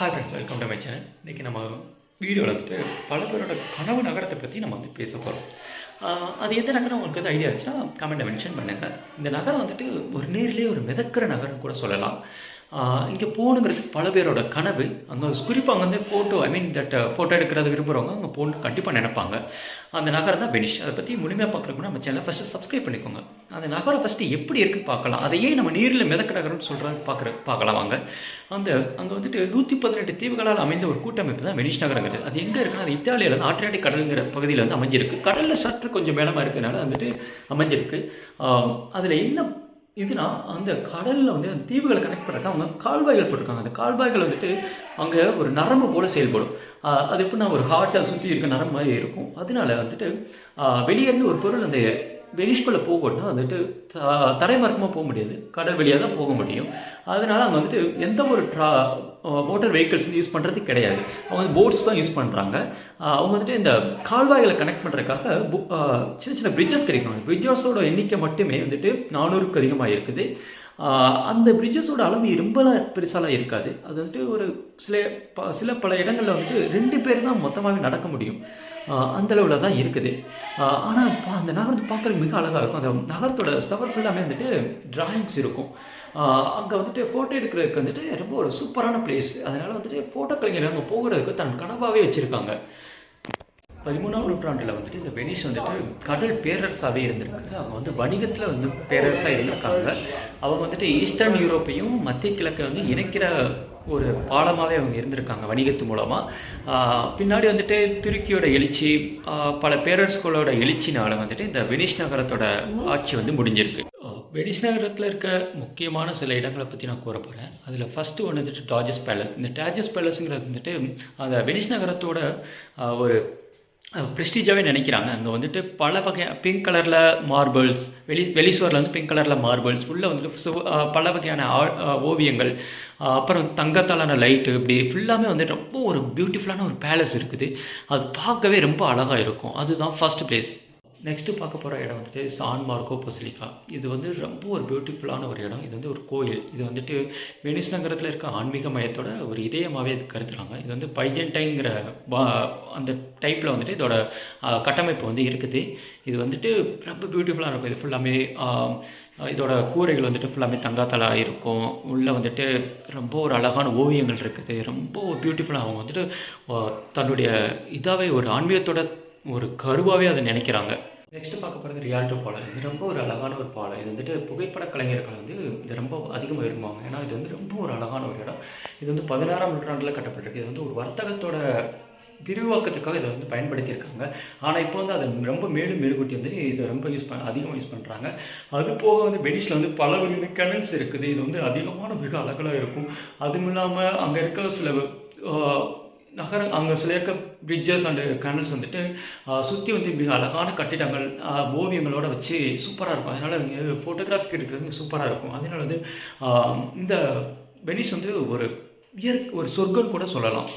Hi friends welcome to my channel இன்றைக்கி நம்ம வீடியோவில் வந்துட்டு பல பேரோட கனவு நகரத்தை பற்றி நம்ம வந்து பேச போகிறோம் அது எந்த நகரம்? உங்களுக்கு எதாவது ஐடியா இருந்துச்சுன்னா கமெண்ட்டை மென்ஷன் பண்ணுங்கள் இந்த நகரம் வந்துட்டு ஒரு நேரிலே ஒரு மிதக்கிற நகரம் கூட சொல்லலாம். இங்கே போகணுங்கிறது பல பேரோட கனவு. அங்கே குறிப்பாக அங்கே வந்து photo I mean that photo uh, எடுக்கிறத விரும்புகிறவங்க அங்கே போகணும் கண்டிப்பாக நினைப்பாங்க. அந்த நகரம் தான் பெனிஷ் அதை பற்றி முழுமையாக பார்க்குறதுக்கு நம்ம சேனலை ஃபஸ்ட்டு சப்ஸ்கிரைப் பண்ணிக்கோங்க. அந்த நகரம் ஃபஸ்ட்டு எப்படி இருக்குது பார்க்கலாம். அதையே நம்ம நீரில் மிதக்கிற நகரம்னு சொல்கிறது பார்க்குற பார்க்கலாம் வாங்க. அந்த அங்கே வந்துட்டு நூற்றி பதினெட்டு தீவுகளால் அமைந்த ஒரு கூட்டமைப்பு தான் வெனிஷ் நகரங்கிறது. அது எங்கே இருக்குன்னா அது இத்தாலியில் வந்து ஆட்ரியாட்டிக் கடலுங்கிற பகுதியில் வந்து அமைஞ்சிருக்கு. கடலில் சற்று கொஞ்சம் மேலமாக இருக்கிறதுனால வந்துட்டு அமைஞ்சிருக்கு. அதில் என்ன இதுனா அந்த கடலில் வந்து அந்த தீவுகளை கனெக்ட் பண்ணுறாங்க அவங்க கால்வாய்கள் போட்டிருக்காங்க. அந்த கால்வாய்கள் வந்துட்டு அங்கே ஒரு நரம்பு போல் செயல்படும். அது எப்படின்னா ஒரு ஹார்ட்டை சுற்றி இருக்க நரம்பு மாதிரி இருக்கும். அதனால வந்துட்டு வெளியேருந்து ஒரு பொருள் அந்த வெளிஷ்குள்ளே போகணும்னா வந்துட்டு த- தரைமார்க்கமாக போக முடியாது. கடல் வழியாக தான் போக முடியும். அதனால அங்கே வந்துட்டு எந்த ஒரு ட்ரா மோட்டர் வெஹிக்கிள்ஸ் வந்து யூஸ் பண்ணுறது கிடையாது. அவங்க வந்து போட்ஸ் தான் யூஸ் பண்ணுறாங்க அவங்க வந்துட்டு இந்த கால்வாய்களை கனெக்ட் பண்ணுறதுக்காக சின்ன சின்ன பிரிட்ஜஸ் கிடைக்கும் பிரிட்ஜஸோட எண்ணிக்கை மட்டுமே வந்துட்டு நானூறுக்கு அதிகமாக இருக்குது அந்த பிரிட்ஜஸோட அளவு ரொம்பலாம் பெருசாலாம் இருக்காது. அது வந்துட்டு ஒரு சில ப சில பல இடங்களில் வந்துட்டு ரெண்டு பேர் தான் மொத்தமாகவே நடக்க முடியும். அந்த அளவில் தான் இருக்குது. ஆனால் அந்த நகரத்தை பார்க்குறதுக்கு மிக அழகாக இருக்கும். அந்த நகரத்தோட சவர் ஃபுல்லாமே வந்துட்டு டிராயிங்ஸ் இருக்கும். அங்கே வந்துட்டு ஃபோட்டோ எடுக்கிறதுக்கு வந்துட்டு ரொம்ப ஒரு சூப்பரான பிளேஸ் அதனால் வந்துட்டு ஃபோட்டோ கலைஞர் நம்ம போகிறதுக்கு தன் கனவாகவே வச்சுருக்காங்க. பதிமூணாம் நூற்றாண்டில் வந்துட்டு இந்த வெனிஸ் வந்துட்டு கடல் பேரரசாகவே இருந்திருக்குது அவங்க வந்து வணிகத்தில் வந்து பேரரசாக இருந்திருக்காங்க. அவங்க வந்துட்டு ஈஸ்டர்ன் யூரோப்பையும் மத்திய கிழக்கை வந்து இணைக்கிற ஒரு பாலமாகவே அவங்க இருந்திருக்காங்க வணிகத்து மூலமாக பின்னாடி வந்துட்டு துருக்கியோட எழுச்சி பல பேரரசுகளோட எழுச்சினால வந்துட்டு இந்த வெனிஸ் நகரத்தோட ஆட்சி வந்து முடிஞ்சிருக்கு. வெனிஸ் நகரத்தில் இருக்க முக்கியமான சில இடங்களை பற்றி நான் கூற போகிறேன் அதில் ஃபஸ்ட்டு ஒன்று வந்துட்டு டாஜஸ் பேலஸ் இந்த டாஜஸ் பேலஸுங்கிறது வந்துட்டு அந்த வெனிஸ் நகரத்தோட ஒரு ப்ரெஸ்டீஜாகவே நினைக்கிறாங்க. அங்கே வந்துட்டு பல வகை பிங்க் கலரில் மார்பிள்ஸ் வெளி வெளிசுவரில் வந்து பிங்க் கலரில் மார்பிள்ஸ் உள்ளே வந்துட்டு பல வகையான ஆ- ஓவியங்கள் அப்புறம் வந்து தங்கத்தாலான லைட்டு இப்படி ஃபுல்லாமே வந்து ரொம்ப ஒரு பியூட்டிஃபுல்லான ஒரு பேலஸ் இருக்குது. அது பார்க்கவே ரொம்ப அழகாக இருக்கும். அதுதான் ஃபர்ஸ்ட் பிளேஸ் நெக்ஸ்ட்டு பார்க்க போகிற இடம் வந்துட்டு சான் மார்க்கோ பசிலிக்கா இது வந்து ரொம்ப ஒரு பியூட்டிஃபுல்லான ஒரு இடம். இது வந்து ஒரு கோயில். இது வந்துட்டு வெனிஸ் நகரத்தில் இருக்க ஆன்மீக மையத்தோட ஒரு இதயமாகவே இது கருத்துறாங்க இது வந்து பைஜென்டைங்கிற அந்த டைப்பில் வந்துட்டு இதோட கட்டமைப்பு வந்து இருக்குது. இது வந்துட்டு ரொம்ப பியூட்டிஃபுல்லாக இருக்கும். இது ஃபுல்லாமே இதோட கூரைகள் வந்துட்டு ஃபுல்லாமே தங்காத்தலாக இருக்கும். உள்ளே வந்துட்டு ரொம்ப ஒரு அழகான ஓவியங்கள் இருக்குது. ரொம்ப பியூட்டிஃபுல்லாக அவங்க வந்துட்டு தன்னுடைய இதாகவே ஒரு ஆன்மீகத்தோட ஒரு கருவாகவே அதை நினைக்கிறாங்க. நெக்ஸ்ட் பார்க்க போகிறது ரியால்டோ பாலம் இது ரொம்ப ஒரு அழகான ஒரு பாலம் இது வந்துட்டு புகைப்பட கலைஞர்கள் வந்து இது ரொம்ப அதிகமாக விரும்புவாங்க. ஏன்னா இது வந்து ரொம்ப ஒரு அழகான ஒரு இடம். இது வந்து பதினாறாம் நூற்றாண்டில் கட்டப்பட்டிருக்கு. இது வந்து ஒரு வர்த்தகத்தோட விரிவாக்கத்துக்காக இதை வந்து பயன்படுத்தியிருக்காங்க. ஆனால் இப்போ வந்து அதை ரொம்ப மேலும் மெருகூட்டி வந்து இதை ரொம்ப யூஸ் பண்ண அதிகமாக யூஸ் பண்ணுறாங்க அது போக வந்து பெனிஷில் வந்து பல வகையான கனல்ஸ் இருக்குது. இது வந்து அதிகமான மிக அழகாக இருக்கும். அதுவும் இல்லாமல் அங்கே இருக்க சில நகர அங்கே சில இருக்க பிரிட்ஜஸ் அண்டு கனல்ஸ் வந்துட்டு சுற்றி வந்து மிக அழகான கட்டிடங்கள் ஓவியங்களோட வச்சு சூப்பராக இருக்கும். அதனால் இங்கே ஃபோட்டோகிராஃபிக் எடுக்கிறது சூப்பராக இருக்கும். அதனால் வந்து இந்த வெனிஸ் வந்து ஒரு இயற்கை ஒரு சொர்க்கம் கூட சொல்லலாம்.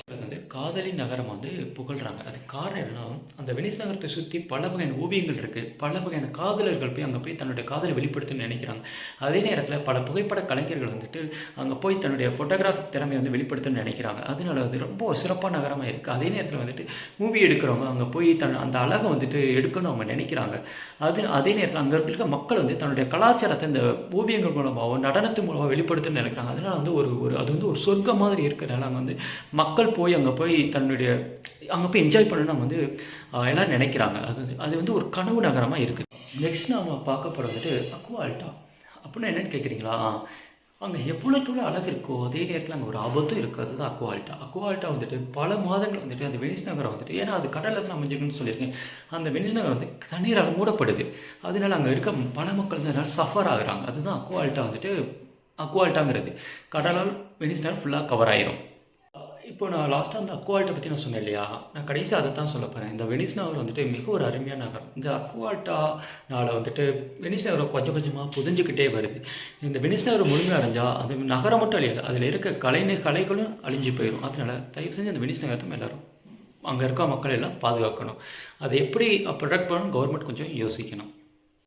காதலின் காதலி நகரம் வந்து புகழ்றாங்க. அது காரணம் என்னன்னா அந்த வெனிஸ் நகரத்தை சுற்றி பல வகையான ஓவியங்கள் இருக்குது பல வகையான காதலர்கள் போய் அங்கே போய் தன்னுடைய காதலை வெளிப்படுத்தணும்னு நினைக்கிறாங்க. அதே நேரத்தில் பல புகைப்பட கலைஞர்கள் வந்துட்டு அங்கே போய் தன்னுடைய ஃபோட்டோகிராஃபிக் திறமையை வந்து வெளிப்படுத்தணும்னு நினைக்கிறாங்க. அதனால அது ரொம்ப சிறப்பான நகரமாக இருக்குது அதே நேரத்தில் வந்துட்டு மூவி எடுக்கிறவங்க அங்கே போய் தன் அந்த அழகை வந்துட்டு எடுக்கணும் அவங்க நினைக்கிறாங்க. அது அதே நேரத்தில் அங்கே இருக்க மக்கள் வந்து தன்னுடைய கலாச்சாரத்தை இந்த ஓவியங்கள் மூலமாகவோ நடனத்து மூலமாக வெளிப்படுத்தணும்னு நினைக்கிறாங்க. அதனால வந்து ஒரு ஒரு அது வந்து ஒரு சொர்க்கம் மாதிரி இருக்கிறனால அங்கே வந்து மக்கள் போய் அங்கே போய் போய் தன்னுடைய அங்கே போய் என்ஜாய் பண்ணணும் வந்து எல்லோரும் எல்லாரும் நினைக்கிறாங்க. அது வந்து- அது வந்து ஒரு கனவு நகரமாக இருக்குது நெக்ஸ்ட் நாம் பார்க்க போகிறது வந்துட்டு அக்வால்ட்டா. அப்படின்னா என்னன்னு கேட்குறீங்களா அங்கே எவ்வளோக்கு எவ்வளோ அழகு இருக்கோ அதே நேரத்தில் அங்கே ஒரு ஆபத்தும் இருக்குது அதுதான் அக்வால்ட்டா. அக்வால்ட்டா வந்துட்டு பல மாதங்கள் வந்துட்டு அந்த வெனிஸ் நகரம் வந்துட்டு ஏன்னா அது கடலில் தான் அமைஞ்சிருக்குன்னு சொல்லியிருக்கேன். அந்த வெனிஸ் நகரம் வந்து தண்ணீரால் மூடப்படுது. அதனால அங்கே இருக்க பல மக்கள் வந்து அதனால் சஃபர் ஆகுறாங்க. அதுதான் அக்வால்ட்டா வந்துட்டு அக்வால்ட்டாங்கிறது. கடலால் வெனிஸ் நகரம் ஃபுல்லாக கவர் ஆயிரும். இப்போ நான் லாஸ்ட்டாக அந்த அக்வால்ட்டை பற்றி நான் சொன்னேன் இல்லையா? நான் கடைசி அதை தான் சொல்ல போகிறேன் இந்த வெனிஸ் நகர் வந்துட்டு மிக ஒரு அருமையான நகரம். இந்த அக்வால்ட்டானால வந்துட்டு வெனிஸ் நகரம் கொஞ்சம் கொஞ்சமாக புதிஞ்சுக்கிட்டே வருது. இந்த வெனிஸ் நகர் முழுமையாக அடைஞ்சால் அந்த நகரம் மட்டும் அழியாது. அதில் இருக்க கலை கலைகளும் அழிஞ்சு போயிடும் அதனால் தயவு செஞ்சு அந்த வெனிஸ் நகரத்தை எல்லோரும் அங்கே இருக்க மக்கள் எல்லாம் பாதுகாக்கணும். அதை எப்படி ப்ரொடெக்ட் பண்ணணும் கவர்மெண்ட் கொஞ்சம் யோசிக்கணும்.